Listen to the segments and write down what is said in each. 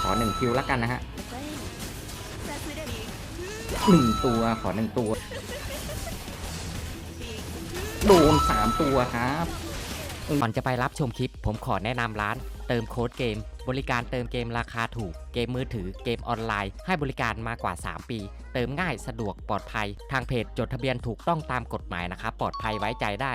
ขอหนึ่งคิวแล้วกันนะฮะหนึ่งตัวขอหนึ่งตัว โดนสามตัวครับก่อนจะไปรับชมคลิป ผมขอแนะนำร้าน เติมโค้ดเกม บริการเติมเกมราคาถูก เกมมือถือเกมออนไลน์ ให้บริการมากว่า 3 ปี เติมง่ายสะดวกปลอดภัย ทางเพจจดทะเบียนถูกต้องตามกฎหมายนะครับปลอดภัยไว้ใจได้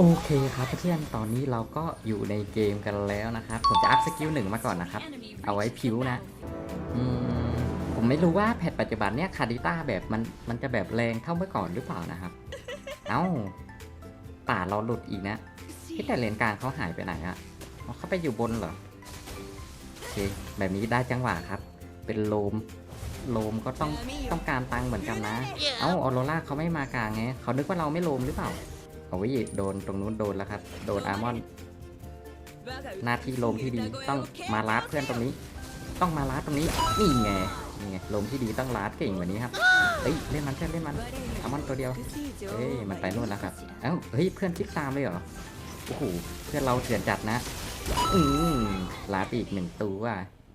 โอเคครับเพื่อนตอนนี้เราก็อยู่ในเกมกันแล้วนะครับ ผมจะอัพสกิลหนึ่งมาก่อนนะครับ เอาไว้ผิวนะผมไม่รู้ว่าแพทปัจจุบันเนี่ยคาดิต้าแบบมันมันจะแบบแรงเท่าเมื่อก่อนหรือเปล่านะครับ เอ้าป่าเราหลุดอีกนะที่แต่เลนกลางเขาหายไปไหนอะเขาไปอยู่บนเหรอโอเคแบบนี้ได้จังหวะครับ เป็นโลมโลมก็ต้องต้องการตังเหมือนกันนะ เอ้าออโรล่าเขาไม่มากลางไงเขานึกว่าเราไม่โลมหรือเปล่า โอ้ยโดนตรงนู้นโดนแล้วครับ โดนอาร์มอนหน้าที่ลมที่ดีต้องมาลาดเพื่อนตรงนี้ ต้องมาลาดตรงนี้ นี่ไง นี่ไงลมที่ดีต้องลาดเก่งกว่านี้ครับ เฮ้ยเล่นมันเพื่อนเล่นมัน อาร์มอนตัวเดียว เฮ้ยมันไปนู่นแล้วครับ เอ้า เฮ้ยเพื่อนคลิกตามเลยเหรอ โอ้โหเพื่อนเราเถื่อนจัดนะ อืมลาดอีกหนึ่งตัว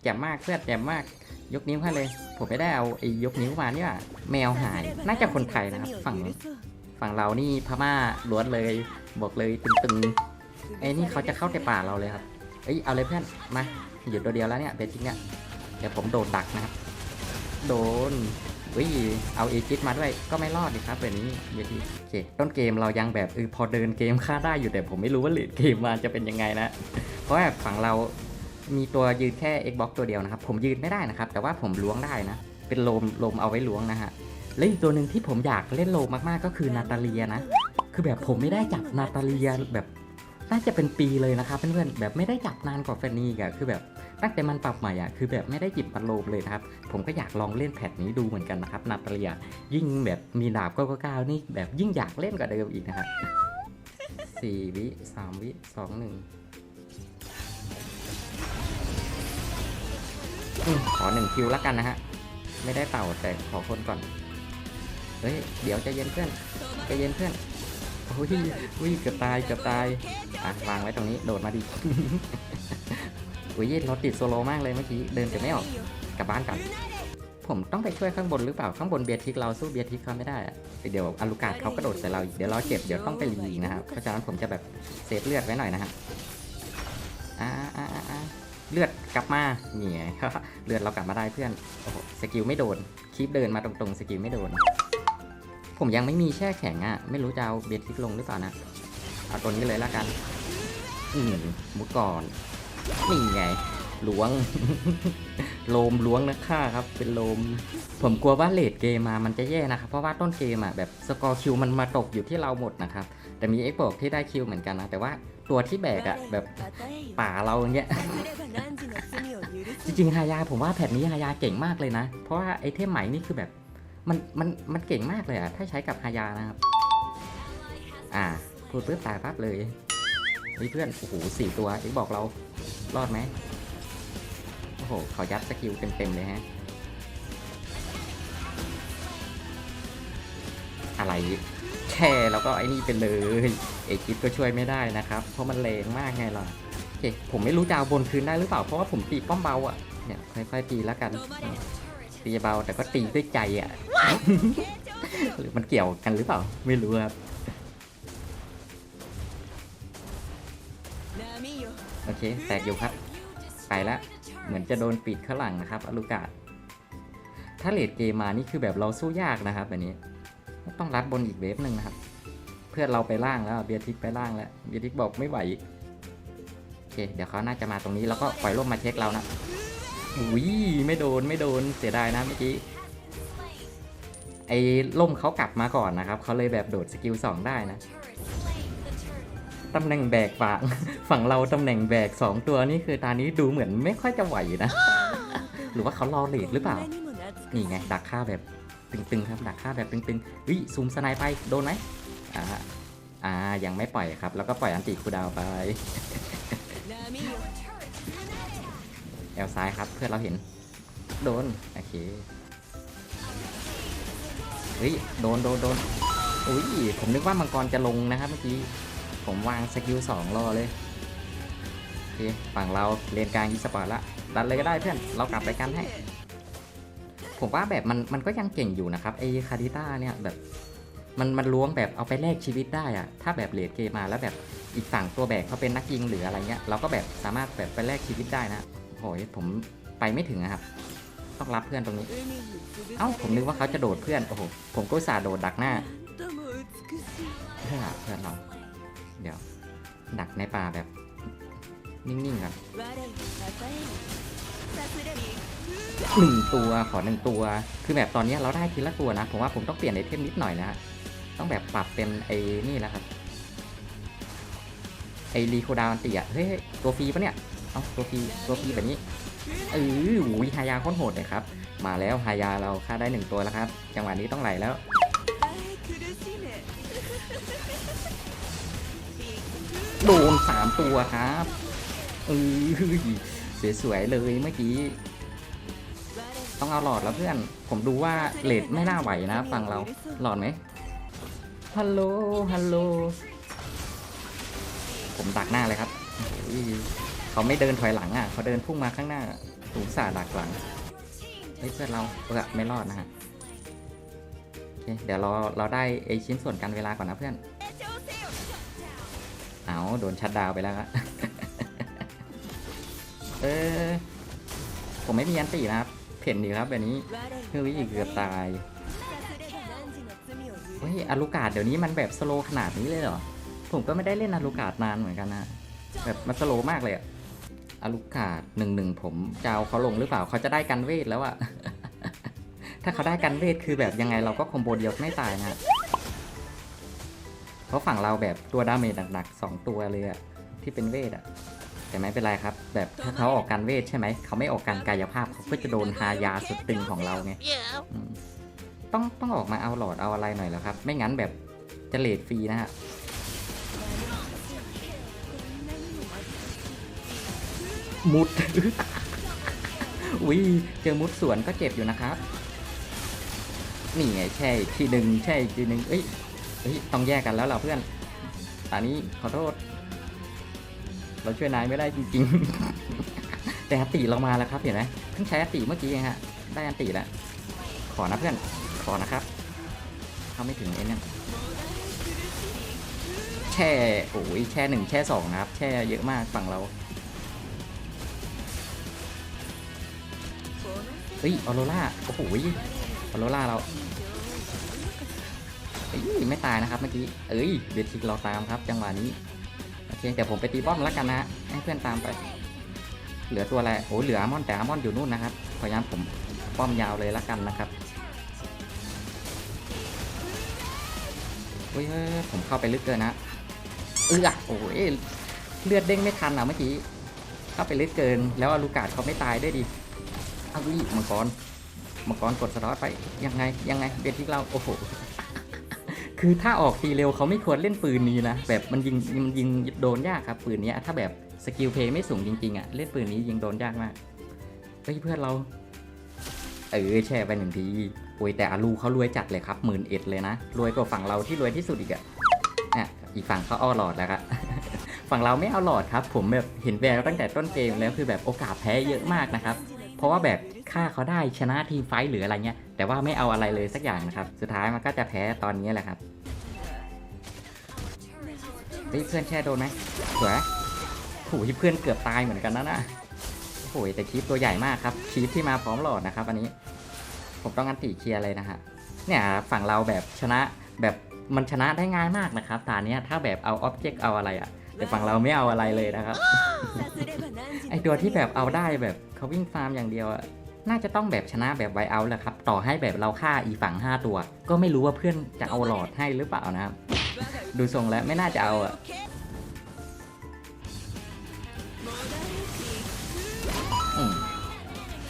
แจ่มมากเพื่อนแจ่มมาก ยกนิ้วให้เลย ผมไม่ได้เอาไอ้ยกนิ้วมาเนี่ยแมวหาย น่าจะคนไทยนะครับฝั่งนู้ ฝั่งเรานี่พม่าล้วนเลย บอกเลยตึงๆไอ้นี่เขาจะเข้าแต่ป่าเราเลยครับเอ้ยเอาเลยเพื่อนมาอยู่ตัวเดียวแล้วเนี่ยเบจิกเนี่ยเดี๋ยวผมโดนดักนะครับ โดนวิเอาเอจิตมาด้วยก็ไม่รอดดิครับแบบนี้เบจิโอเคต้นเกมเรายังแบบเออพอเดินเกมฆ่าได้อยู่แต่ผมไม่รู้ว่าเลดเกมมาจะเป็นยังไงนะ เพราะว่าฝั่งเรามีตัวยืนแค่ Xbox ตัวเดียวนะครับ ผมยืนไม่ได้นะครับ แต่ว่าผมล้วงได้นะ เป็นโลมโลมเอาไว้ล้วงนะฮะ และอีกตัวหนึ่งที่ผมอยากเล่นโลมากๆก็คือนาตาเลียนะ คือแบบผมไม่ได้จับนาตาเลียแบบน่าจะเป็นปีเลยนะครับเพื่อนๆแบบไม่ได้จับนานกว่าแฟนนีกอะคือแบบตั้งแต่มันปรับใหม่อะคือแบบไม่ได้หยิบมาโลมเลยนะครับ ผมก็อยากลองเล่นแพทนี้ดูเหมือนกันนะครับนาตาเลีย ยิ่งแบบมีดาบก้าเก้านี่แบบยิ่งอยากเล่นกว่าเดิมอีกนะครับสี่วิสามวิสองหนึ่งขอหนึ่งคิวแล้วกันนะฮะ ไม่ได้เต่าแต่ขอคนก่อน เฮ้ย เดี๋ยวใจเย็นเพื่อนใจเย็นเพื่อนโอ้ยอุ้ยเกือบตายเกือบตาย อะวางไว้ตรงนี้ โดดมาดิอุ้ยราติดโซโลมากเลยเมื่อกี้ เดินแต่ไม่ออก กลับบ้านก่อน ผมต้องไปช่วยข้างบนหรือเปล่า ข้างบนเบียร์ทิกเราสู้เบียร์ทิกเขาไม่ได้อะเดี๋ยวอาลูกาดเขากระโดดใส่เราอีกเดี๋ยวเราเจ็บ เดี๋ยวต้องไปรีนะครับ เพราะฉะนั้นผมจะแบบเซฟเลือดไว้หน่อยนะฮะอ่าอ่าอ่าเลือดกลับมาเนี่ไงเลือดเรากลับมาได้เพื่อน โอ้โห สกิลไม่โดน คลิปเดินมาตรงๆ สกิลไม่โดน ผมยังไม่มีแช่แข็งอะ่ะ ไม่รู้จะเอาเบียดคลิกลงหรือเปล่านะ เอาตัวนี้เลยละกัน อืมมุดก่อนนี่ไงล้วง โลมล้วงนะค่าครับ เป็นโลม ผมกลัวว่าเลดเกมมามันจะแย่นะครับ เพราะว่าต้นเกมอะแบบสกอร์คิวมันมาตกอยู่ที่เราหมดนะครับ แต่มีเอ็กบอกที่ได้คิวเหมือนกันนะ แต่ว่าตัวที่แบกอะแบบป่าเราอย่างเงี้ย จริงๆฮายาผมว่าแพทนี้ฮายาเก่งมากเลยนะ เพราะว่าไอเทมใหม่นี่คือแบบ มันมันมันเก่งมากเลยอะถ้าใช้กับฮายานะครับ อ่าพูดปุ๊บตายปั๊บเลยเฮ้ยเพื่อน โอ้โหสี่ตัวเอ็กบอกเรา รอดไหมโอ้โหเขายัดสกิลเต็มๆเลยฮะ อะไรแค่แล้วก็ไอ้นี่ไปเลย เอกิฟก็ช่วยไม่ได้นะครับ เพราะมันแรงมากไงล่ะโอเคผมไม่รู้จะเอาบนคืนได้หรือเปล่า เพราะว่าผมตีป้อมเบาอะ เนี่ยค่อยๆตีแล้วกัน ตีเบาแต่ก็ตีด้วยใจอะ หรือมันเกี่ยวกันหรือเปล่า ไม่รู้ครับ โอเค แตกอยู่ครับ ไปแล้ว เหมือนจะโดนปิดข้างหลังนะครับอลูกาดถ้าเลดเกมมานี่คือแบบเราสู้ยากนะครับแบบนี้ต้องรัดบนอีกเวฟหนึ่งนะครับ เพื่อนเราไปล่างแล้วเบียร์ทิกไปล่างแล้วเบียร์ทิกบอกไม่ไหวโอเค เดี๋ยวเขาน่าจะมาตรงนี้แล้วก็ปล่อยล่มมาเช็คเรานะ อุ้ยไม่โดนไม่โดนเสียดายนะเมื่อกี้ไอ้ล่มเขากลับมาก่อนนะครับเขาเลยแบบโดดสกิลสองได้นะตำแหน่งแบกฝั่งฝั่งเราตำแหน่งแบกสองตัวนี่คือตานี้ดูเหมือนไม่ค่อยจะไหวนะ หรือว่าเขารอเลดหรือเปล่า นี่ไงดักฆ่าแบบตึงๆครับดักฆ่าแบบตึงๆวิซูมสไนไปโดนไหมอ่าอ่ายังไม่ปล่อยครับ แล้วก็ปล่อยอันติคูดาวไป แอลซ้ายครับ เพื่อนเราเห็น โดน โอเค เฮ้ย โดนโดนโดนอุ้ย ผมนึกว่ามังกรจะลงนะครับเมื่อกี้ ผมวางสกิลสองรอเลย โอเค ฝั่งเราเลนกลางยีสปอร์ตละดันเลยก็ได้เพื่อน เรากลับไปกันให้ ผมว่าแบบมันมันก็ยังเก่งอยู่นะครับไอคาริต้าเนี่ยแบบมันมันล้วงแบบเอาไปแลกชีวิตได้อะถ้าแบบเลดเกมมาแล้วแบบอีกฝั่งตัวแบกเขาเป็นนักยิงหรืออะไรเงี้ย เราก็แบบสามารถแบบไปแลกชีวิตได้นะ โอ้ยผมไปไม่ถึงอะครับ ต้องรับเพื่อนตรงนี้ เอ้าผมนึกว่าเขาจะโดดเพื่อน โอ้โห ผมก็อุตสาห์โดดดักหน้าเพื่อนเพื่อนเรา เดี๋ยว ดักในป่าแบบ นิ่งๆก่อนหนึ่งตัวขอหนึ่งตัว คือแบบตอนนี้เราได้ทีละตัวนะ ผมว่าผมต้องเปลี่ยนไอเทมนิดหน่อยนะฮะ ต้องแบบปรับเป็นไอ้นี่แล้วครับ ไอรีโคดาวน์ตีอะเฮ้ย ตัวฟรีปะเนี่ย เอาตัวฟรีตัวฟรีแบบนี้เออหูฮายาโคตรโหดเลยครับ มาแล้วฮายาเราฆ่าได้หนึ่งตัวแล้วครับ จังหวะนี้ต้องไหลแล้วโดนสามตัวครับเออสวยๆเลยเมื่อกี้ ต้องเอาหลอดแล้วเพื่อน ผมดูว่าเลดไม่น่าไหวนะฟังเราหลอดไหมฮัลโหลฮัลโหลผมดักหน้าเลยครับ เขาไม่เดินถอยหลังอะเขาเดินพุ่งมาข้างหน้าถูสาดักหลังเฮ้ยเพื่อนเราเออไม่รอดนะฮะโอเคเดี๋ยวเราเราได้ไอชิ้นส่วนกันเวลาก่อนนะเพื่อนเอาโดนชัดดาวไปแล้วครับเออผมไม่มีอันตีนะครับเพ่นดีครับแบบนี้เฮ้ยเกือบตายเฮ้ยอาลูกาดเดี๋ยวนี้มันแบบสโลขนาดนี้เลยเหรอผมก็ไม่ได้เล่นอาลูกาดนานเหมือนกันนะแบบมันสโลมากเลยอะ อาลูกาดหนึ่งหนึ่งผมจะเอาเขาลงหรือเปล่าเขาจะได้กันเวทแล้วอะถ้าเขาได้กันเวทคือแบบยังไงเราก็คอมโบเดียวไม่ตายนะเพราะฝั่งเราแบบตัวดาเมจหนักๆสองตัวเลยอะที่เป็นเวทอะแต่ไม่เป็นไรครับ แบบถ้าเขาออกการเวทใช่ไหมเขาไม่ออกการกายภาพเขาก็จะโดนฮายาสุดตึงของเราไงอืมต้องต้องออกมาเอาหลอดเอาอะไรหน่อยแล้วครับ ไม่งั้นแบบจะเลดฟรีนะฮะ มุดอุ้ยเจอมุดสวนก็เจ็บอยู่นะครับนี่ไงแช่ทีหนึ่งแช่ทีหนึ่งเอ้ยเฮ้ยต้องแยกกันแล้วเราเพื่อนตอนนี้ขอโทษ เราช่วยนายไม่ได้จริงๆ แต่อติเรามาแล้วครับเห็นไหมเพิ่งใช้อติเมื่อกี้เองฮะได้อันติแล้วขอนะเพื่อนขอนะครับเขาไม่ถึงเองเนี่ยแช่โอ้ยแช่หนึ่งแช่สองนะครับ แช่เยอะมากฝั่งเรา เฮ้ยออโรล่าโอ้โหออโรล่าเราเอ้ยไม่ตายนะครับเมื่อกี้เอ้ยเบทิกเราตามครับ จังหวะนี้โอเคเดี๋ยวผมไปตีป้อมแล้วกันนะให้เพื่อนตามไป เหลือตัวอะไรโอ้เหลืออามอนแต่อามอนอยู่นู่นนะครับพยายามผมป้อมยาวเลยแล้วกันนะครับเฮ้ยผมเข้าไปลึกเกินนะเออโอ้ยเลือดเด้งไม่ทันอะเมื่อกี้เข้าไปลึกเกิน แล้วอลูกาดเขาไม่ตายได้วยดิ เอาวิมังกรมังกรกดสล็อตไปยังไงยังไงเบทิกเราโอ้โหคือถ้าออกตีเร็วเขาไม่ควรเล่นปืนนี้นะแบบมันยิงมันยิงโดนยากครับปืนนี้ถ้าแบบสกิลเพย์ไม่สูงจริงๆอะ่ะเล่นปืนนี้ยิงโดนยากมากเฮ้ยเพื่อนเราเออแช่ไปหนึ่งทีโอ้ยแต่อาลูเขารวยจัดเลยครับหมื่นเอ็ดเลยนะรวยกว่าฝั่งเราที่รวยที่สุดอีกอะเนี่ยอีกฝั่งเขาเอาหลอดแล้วครับฝั่งเราไม่เอาหลอดครับ ผมแบบเห็นแววตั้งแต่ต้นเกมแล้วคือแบบโอกาสแพ้เยอะมากนะครับ ราะว่าแบบฆ่าเขาได้ชนะทีมไฟท์หรืออะไรเงี้ย แต่ว่าไม่เอาอะไรเลยสักอย่างนะครับ สุดท้ายมันก็จะแพ้ตอนนี้แหละครับเฮ้ยเพื่อนแช่โดนไหมสวยโอ้ยเพื่อนเกือบตายเหมือนกันนะนะโอ้ยแต่คีปตัวใหญ่มากครับคีปที่มาพร้อมหลอดนะครับ อันนี้ ผมต้องอันติเคลียร์เลยนะฮะเนี่ยฝั่งเราแบบชนะแบบมันชนะได้ง่ายมากนะครับตาเนี้ยถ้าแบบเอาอ็อบเจกต์เอาอะไรอะแต่ฝั่งเราไม่เอาอะไรเลยนะครับ ไอตัวที่แบบเอาได้แบบเขาวิ่งฟาร์มอย่างเดียวอะน่าจะต้องแบบชนะแบบไวเอาแหละครับ ต่อให้แบบเราฆ่าอีฝั่ง 5 ตัว ก็ไม่รู้ว่าเพื่อนจะเอาหลอดให้หรือเปล่านะครับ ดูทรงแล้วไม่น่าจะเอาอะ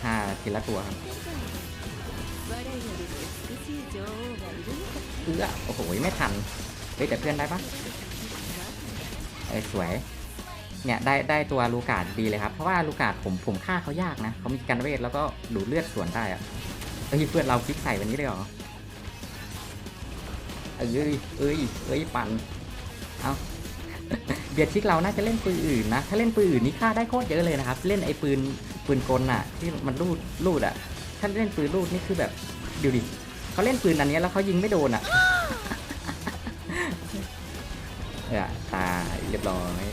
ฆ่าทีละตัวครับเอื้อโอ้โห ไม่ทัน เฮ้ยแต่เพื่อนได้ปะเอ้สวย เนี่ยได้ได้ตัวลูกาดดีเลยครับ เพราะว่าลูกาดผมผมฆ่าเขายากนะเขามีกันเวทแล้วก็ดูดเลือดสวนได้อะเอ้ยเพื่อนเราคลิกใส่วันนี้เลยเหรอเอ้ยเอ้ยเอ้ยปั่นเอาเบียดชิกเราน่าจะเล่นปืนอื่นนะ ถ้าเล่นปืนอื่นนี่ฆ่าได้โคตรเยอะเลยนะครับ เล่นไอ้ปืนปืนกลน่ะ ที่มันรูดรูดอะ ถ้าเล่นปืนรูดนี่คือแบบดูดิเขาเล่นปืนอันนี้แล้วเขายิงไม่โดนอะเออตายเรียบร้อย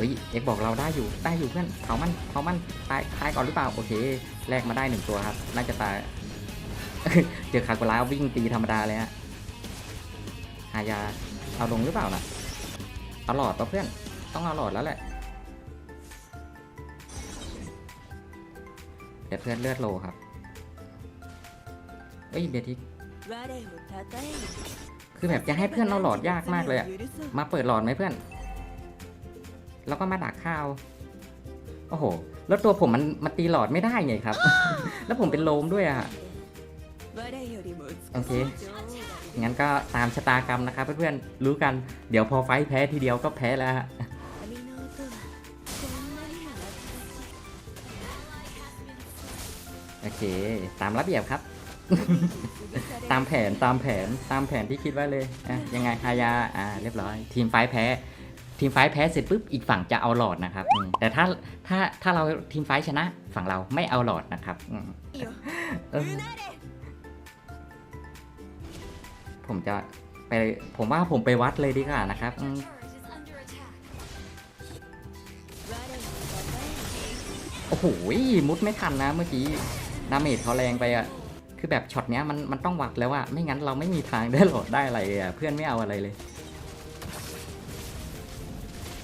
ฮ้ยเอ็กบอกเราได้อยู่ได้อยู่เพื่อนเผามันเผามันตายตายก่อนหรือเปล่าโอเคแลกมาได้หนึ่งตัวครับน่าจะตายเจอคาโกลาวิ่งตีธรรมดาเลยฮะหายาเอาลงหรือเปล่าน่ะเอาหลอดป่ะเพื่อนต้องเอาหลอดแล้วแหละเดี๋ยวเพื่อนเลือดโลครับเอ้ยเบียร์ทิกคือแบบจะให้เพื่อนเราหลอดยากมากเลยอะมาเปิดหลอดไหมเพื่อน แล้วก็มาดักข้าวโอ้โห แล้วตัวผมมันมาตีหลอดไม่ได้ไงครับ แล้วผมเป็นโลมด้วยอะโอเค งั้นก็ตามชะตากรรมนะครับเพื่อนๆ รู้กัน เดี๋ยวพอไฟแพ้ทีเดียวก็แพ้แล้วฮะโอเค ตามระเบียบครับ ตามแผนตามแผนตามแผนที่คิดไว้เลยอะยังไงฮายา อ่า เรียบร้อย ทีมไฟแพ้ ทีมไฟท์แพ้เสร็จปุ๊บอีกฝั่งจะเอาหลอดนะครับอืมแต่ถ้าถ้าถ้าเราทีมไฟท์ชนะฝั่งเราไม่เอาหลอดนะครับอืมเออผมจะไปผมว่าผมไปวัดเลยดีกว่านะครับอืมโอ้โหมุดไม่ทันนะเมื่อกี้ดาเมจเขาแรงไปอะคือแบบช็อตเนี้ยมันมันต้องวัดแล้วอะไม่งั้นเราไม่มีทางได้โหลดได้อะไรเลยอะเพื่อนไม่เอาอะไรเลย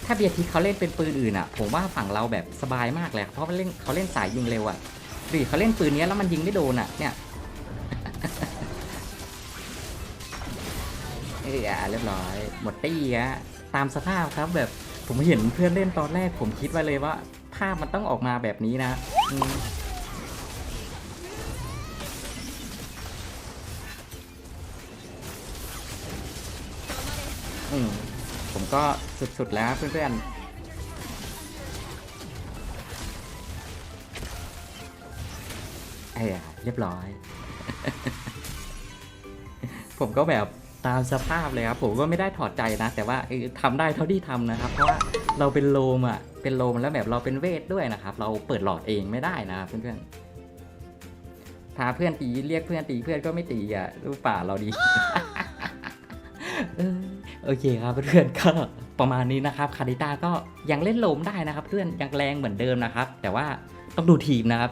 ถ้าเบียร์ทีเขาเล่นเป็นปืนอื่นอะผมว่าฝั่งเราแบบสบายมากเลย เพราะว่าเล่นเขาเล่นสายยิงเร็วอะดูดิเขาเล่นปืนนี้แล้วมันยิงไม่โดนอะเนี่ยเออเรียบร้อย หมดตี้ฮะตามสภาพครับแบบผมเห็นเพื่อนเล่นตอนแรก ผมคิดไว้เลยว่า ภาพมันต้องออกมาแบบนี้นะอืม ก็สุดๆแล้วเพื่อนๆเอ้ยเรียบร้อย ผมก็แบบตามสภาพเลยครับผมก็ไม่ได้ถอดใจนะ แต่ว่าเออทำได้เท่าที่ทำนะครับ เพราะว่าเราเป็นโลมอะเป็นโลมแล้วแบบเราเป็นเวทด้วยนะครับ เราเปิดหลอดเองไม่ได้นะเพื่อนๆพาเพื่อนตีเรียกเพื่อนตีเพื่อนก็ไม่ตีอะรู้ป่าเราดี โอเคครับเพื่อนก็ประมาณนี้นะครับคาริต้าก็ยังเล่นโลมได้นะครับ เพื่อนยังแรงเหมือนเดิมนะครับ แต่ว่าต้องดูทีมนะครับ